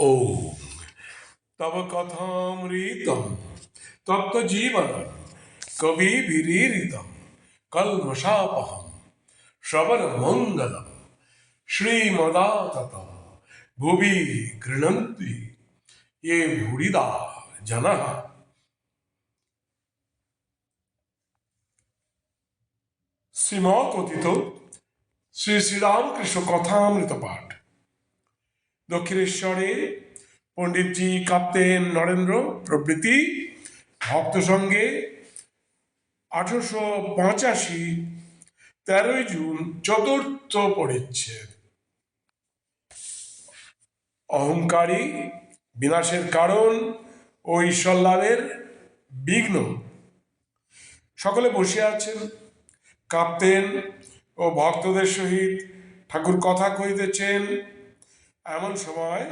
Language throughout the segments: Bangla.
ॐ तव कथामृतं तत्त्वजीवनं कविभिरीरितं कल्मषापहं श्रवणमङ्गलं श्रीमदाततं भुवि गृह्णन्ति ये भूरिदा जनः শ্রীমকথিত শ্রী শ্রীরামকৃষ্ণ কথামৃত পাঠ দক্ষিণেশ্বরে পণ্ডিতজি কাপ্তেন নরেন্দ্র প্রভৃতি ভক্ত সঙ্গে আঠারোশো পঁচাশি তেরোই জুন চতুর্থ পরিচ্ছেদ। অহংকারী বিনাশের কারণ ও ঈশ্বর লাভের বিঘ্ন। সকলে বসে আছেন। কাঁপতেন ও ভক্তদের সহিত ঠাকুর কথা কহিতেছেন। এমন সময়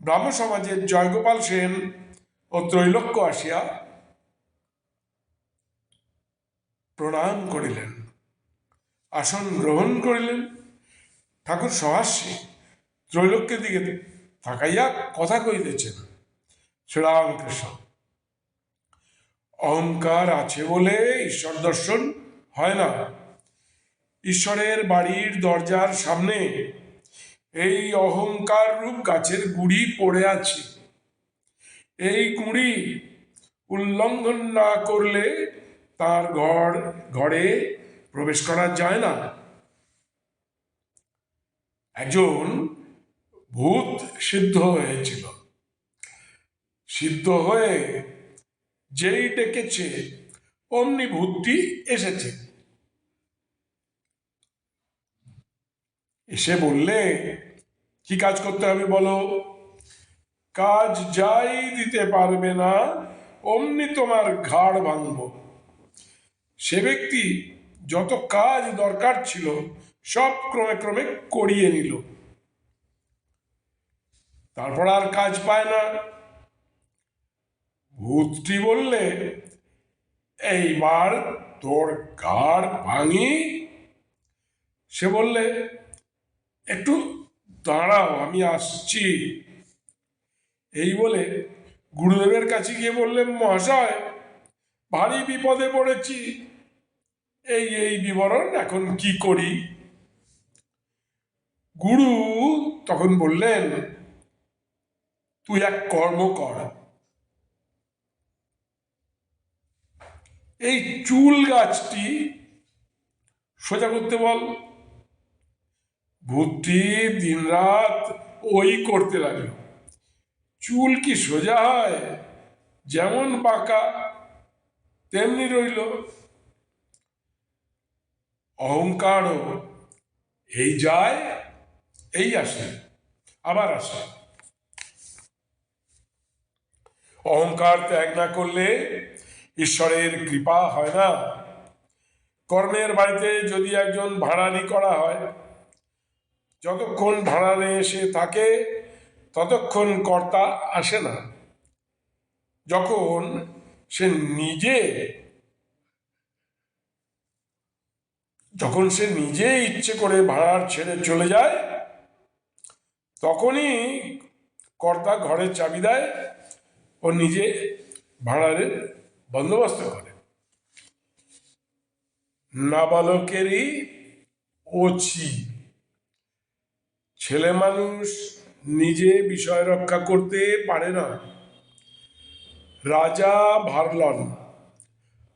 ব্রাহ্ম সমাজের জয়গোপাল সেন ও ত্রৈলোক্য আসিয়া প্রণাম করিলেন, আসন গ্রহণ করিলেন। ঠাকুর সহাস্যে ত্রৈলোক্যের দিকে তাকাইয়া কথা কহিতেছেন, শ্রীরামকৃষ্ণ, অহংকার আছে বলে ঈশ্বর দর্শন হয় না। ঈশ্বরের বাড়ির দরজার সামনে এই অহংকার রূপ গাছের গুড়ি পড়ে আছে। এই গুড়ি উল্লঙ্ঘন না করলে তার ঘর ঘরে প্রবেশ করা যায় না। একজন ভূত সিদ্ধ হয়েছিল। সিদ্ধ হয়ে যেই ডেকেছে, অমনি ভূতটি এসেছে। এসে বললে কি কাজ করতে হবে বলো? কাজ যাই দিতে পারবে না, অমনি তোমার ঘাড় ভাঙব। সে ব্যক্তি যত কাজ দরকার ছিল, সব ক্রমে ক্রমে করিয়ে নিল। তারপর আর কাজ পায় না। ভূতটি বললে, এইবার তোর ঘাড় ভাঙি। সে বললে, একটু দাঁড়াও, আমি আসছি। এই বলে গুরুদেবের কাছে গিয়ে বললেন, মহাশয়, ভারী বিপদে পড়েছি। এই এই বিবরণ এখন কি করি? গুরু তখন বললেন, তুই এক কর্ম কর। এই চুল গাছটি সোজা করতে বল। ভূতটি দিনরাত ওই করতে লাগল। চুল কি সোজা হয়? যেমন বাঁকা, তেমনি রইল। অহংকারও এই যায়, এই আসে, আবার আসে। অহংকার ত্যাগ না করলে ঈশ্বরের কৃপা হয় না। কর্মের বাড়িতে যদি একজন ভাড়ানি করা হয় যতক্ষণ ভাড়ানে এসে থাকে, ততক্ষণ কর্তা আসে না। যখন সে নিজে, যখন সে নিজে ইচ্ছে করে ভাড়ার ছেড়ে চলে যায়, তখনই কর্তা ঘরের চাবি দেয় ও নিজে ভাড়ারের বন্দোবস্ত করে। নাবালকেরই ওছি ছেলে মানুষ নিজে বিষয় রক্ষা করতে পারে না। রাজা ভার লন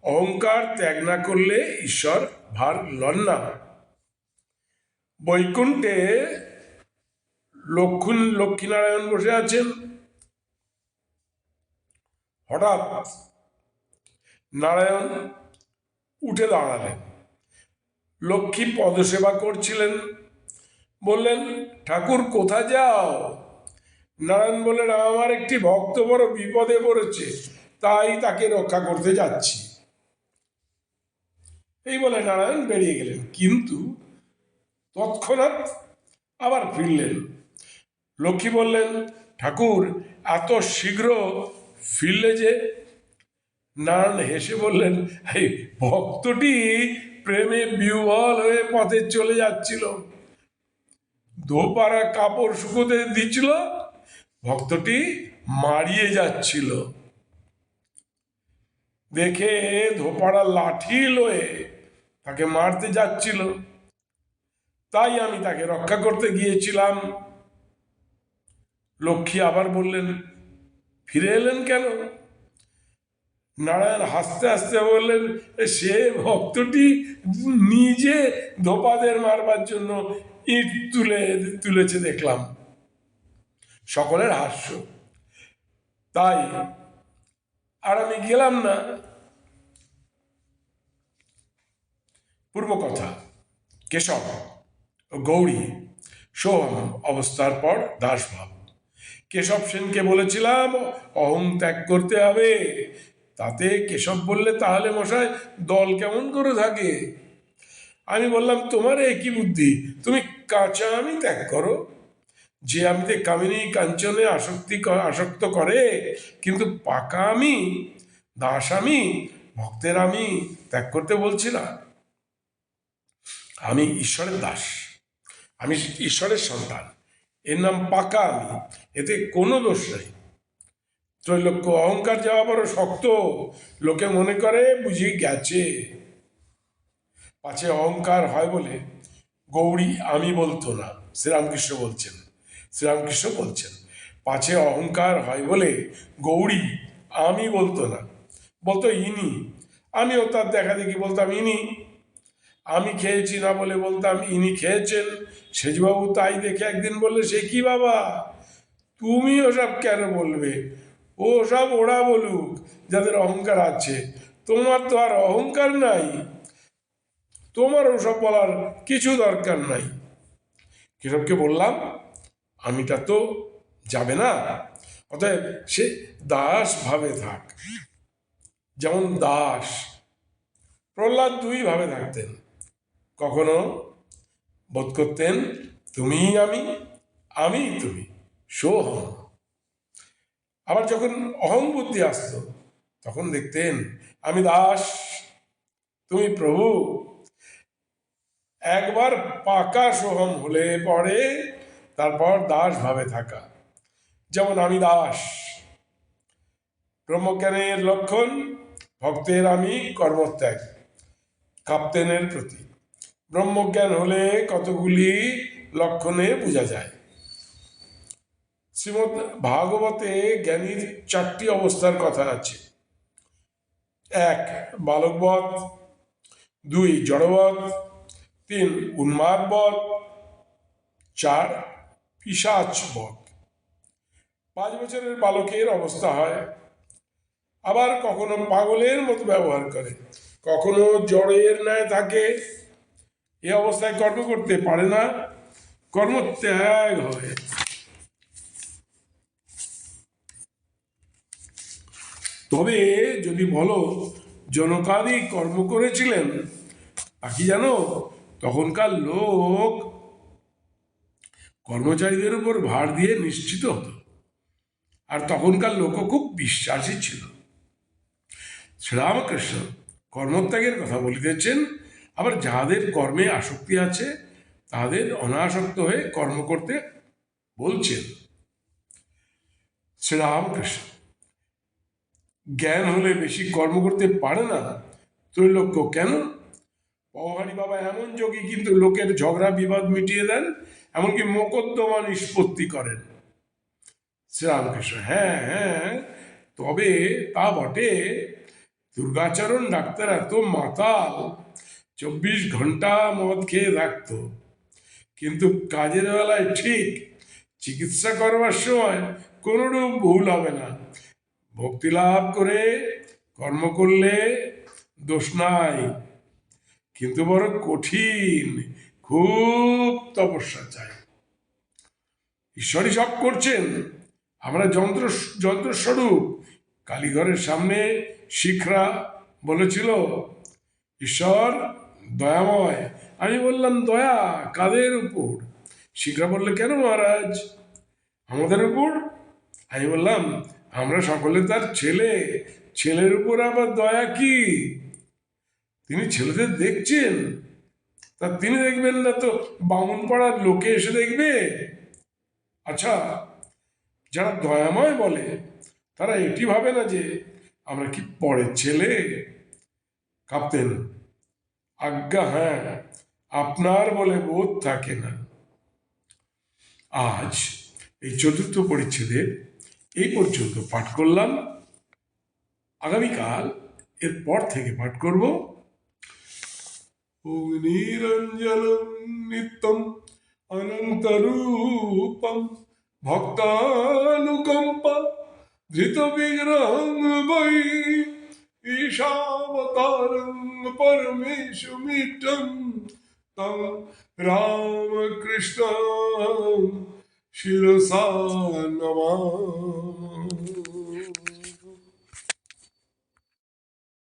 অহংকার ত্যাগ না করলে ঈশ্বর ভার লন না। বৈকুণ্ঠে লক্ষ্মণ লক্ষ্মীনারায়ণ বসে আছেন। হঠাৎ নারায়ণ উঠে দাঁড়ালেন। লক্ষ্মী পদসেবা করছিলেন। বললেন, ঠাকুর কোথা যাও? নারায়ণ বললেন, আমার একটি ভক্ত বড় বিপদে পড়েছে, তাই তাকে রক্ষা করতে যাচ্ছি। এই বলে নারায়ণ বেরিয়ে গেলেন। কিন্তু তৎক্ষণাৎ আবার ফিরলেন। লক্ষ্মী বললেন, ঠাকুর, এত শীঘ্র ফিরলে যে? নারায়ণ হেসে বললেন ভক্তটি প্রেমে বিহ্বল হয়ে পথে চলে যাচ্ছিল। দোপারা কাপড় শুকোতে দিচ্ছিল, ভক্তটি মারিয়ে যাচ্ছিল। দেখে ধোপাড়া লাঠি লয়ে তাকে মারতে যাচ্ছিল। তাই আমি তাকে রক্ষা করতে গিয়েছিলাম। লক্ষ্মী আবার বললেন, ফিরে এলেন কেন? নারায়ণ হাসতে হাসতে বললেন, সে ভক্তটি নিজে ধোপাদের মারবার জন্য ইট তুলে তুলেছে দেখলাম, সকলের হাস্য। তাই আর আমি গেলাম না। পূর্ব কথা কেশব গৌরী সোহম অবস্থার পর দাসভাব। কেশব সেনকে বলেছিলাম, অহং ত্যাগ করতে হবে। তাতে কেশব বললে তাহলে মশাই দল কেমন করে থাকে? আমি বললাম, তোমার একই বুদ্ধি? তুমি কাঁচা আমি ত্যাগ করো। যে আমি আমিতে কামিনী কাঞ্চনে আসক্তি আসক্ত করে, কিন্তু পাকা আমি, দাস আমি, ভক্তের আমি ত্যাগ করতে বলছি না। আমি ঈশ্বরের দাস, আমি ঈশ্বরের সন্তান। এর নাম পাকা আমি, এতে কোনো দোষ নেই। ত্রৈলোক্য অহংকার যাওয়া বড় শক্ত, লোকে মনে করে বুঝি গেছে। পাছে অহংকার হয় বলে গৌরী, আমি বলতো না। শ্রীরামকৃষ্ণ বলছেন। শ্রীরামকৃষ্ণ বলছেন, পাছে অহংকার হয় বলে গৌরী, আমি বলতো না। বলতো ইনি। আমিও তার দেখা দেখি বলতাম ইনি। আমি খেয়েছি না বলে বলতাম ইনি খেয়েছেন। সেজবাবু তাই দেখে একদিন বললে, সে কি বাবা? তুমি ওসব কেন বলবে? ও সব ওরা বলুক, যাদের অহংকার আছে। তোমার তো আর অহংকার নাই। তোমার ওসব বলার কিছু দরকার নাই। কেশবকে বললাম, আমিটা তো যাবে না, অতএব সে দাস ভাবে থাক। যেমন দাস, প্রহ্লাদ দুই ভাবে থাকতেন। কখনো বোধ করতেন তুমি আমি আমি তুমি, সোহম। আবার যখন অহং বুদ্ধি আসতো, তখন দেখতেন, আমি দাস, তুমি প্রভু। একবার পাকা সোহম হলে পরে তারপর দাস ভাবে থাকা। যেমন আমি দাস। ব্রহ্মজ্ঞানের লক্ষণ, ভক্তের আমি কর্মত্যাগ, কাপ্তেনের প্রতি ব্রহ্মজ্ঞান হলে কতগুলি লক্ষণে বোঝা যায়। শ্রীমদ ভাগবতে জ্ঞানীর চারটি অবস্থার কথা আছে। এক, বালকবধ। দুই, জড়বধ। তিন উন্মাদবধ চার পিসাচবধ পাঁচ বছরের বালকের অবস্থা হয়, আবার কখনো পাগলের মতো ব্যবহার করে, কখনো জড়ের ন্যায় থাকে এ অবস্থায় কর্ম করতে পারে না, কর্মত্যাগ হয়। তবে যদি বলো, জনকাদি কর্ম করেছিলেন, তা কি জানো? তখনকার লোক কর্মচারীদের উপর ভার দিয়ে নিশ্চিত হতো। আর তখনকার লোকও খুব বিশ্বাসী ছিল। শ্রীরামকৃষ্ণ কর্মত্যাগের কথা বলিতেছেন, আবার যাহাদের কর্মে আসক্তি আছে তাদের অনাসক্ত হয়ে কর্ম করতে বলছেন। শ্রীরামকৃষ্ণ, জ্ঞান হলে বেশি কর্ম করতে পারে না, ত্রৈলোক্য কেন? পওহারি বাবা এমন যোগী কিন্তু লোকের ঝগড়া, বিবাদ মিটিয়ে দেন, এমনকি মোকদ্দমা নিষ্পত্তি করেন। শ্রীরামকৃষ্ণ হ্যাঁ হ্যাঁ তবে তা বটে। দুর্গাচরণ ডাক্তার এত মাতাল, চব্বিশ ঘণ্টা মদ খেয়ে থাকতো। কিন্তু কাজের বেলায় ঠিক চিকিৎসা করবার সময় কোনোরূপ ভুল হবে না। ভক্তি লাভ করে কর্ম করলে দোষ নাই। কিন্তু বড় কঠিন, খুব তপস্যা চাই। ঈশ্বরই সব করছেন। আমরা যন্ত্র, যন্ত্রস্বরূপ কালীঘরের সামনে শিখরা বলেছিল, ঈশ্বর, দয়াময়। আমি বললাম, দয়া কাদের উপর? শিখরা বললে, কেন মহারাজ? আমাদের উপর? আমি বললাম, আমরা সকলে তার ছেলে। ছেলের উপর আবার দয়া কি? তিনি ছেলেদের দেখছেন? তা তিনি দেখবেন না তো বামুন পাড়ার লোকে এসে দেখবে? আচ্ছা যারা দয়াময় বলে, তারা এটি ভাবে না যে, আমরা কি পরের ছেলে? কাঁপতেন আজ্ঞা হ্যাঁ আপনার বলে বোধ থাকে না। আজ এই চতুর্থ পরিচ্ছেদের এই পর্যন্ত পাঠ করলাম। আগামীকাল এর পর থেকে পাঠ করব। নিরঞ্জনম নিত্যম অনন্তরূপম ভক্তানুকম্পা ধৃত বিগ্রহং বৈ ঈশাবতারং পরমেশুমিটম তম রামকৃষ্ণ শিরসা নমা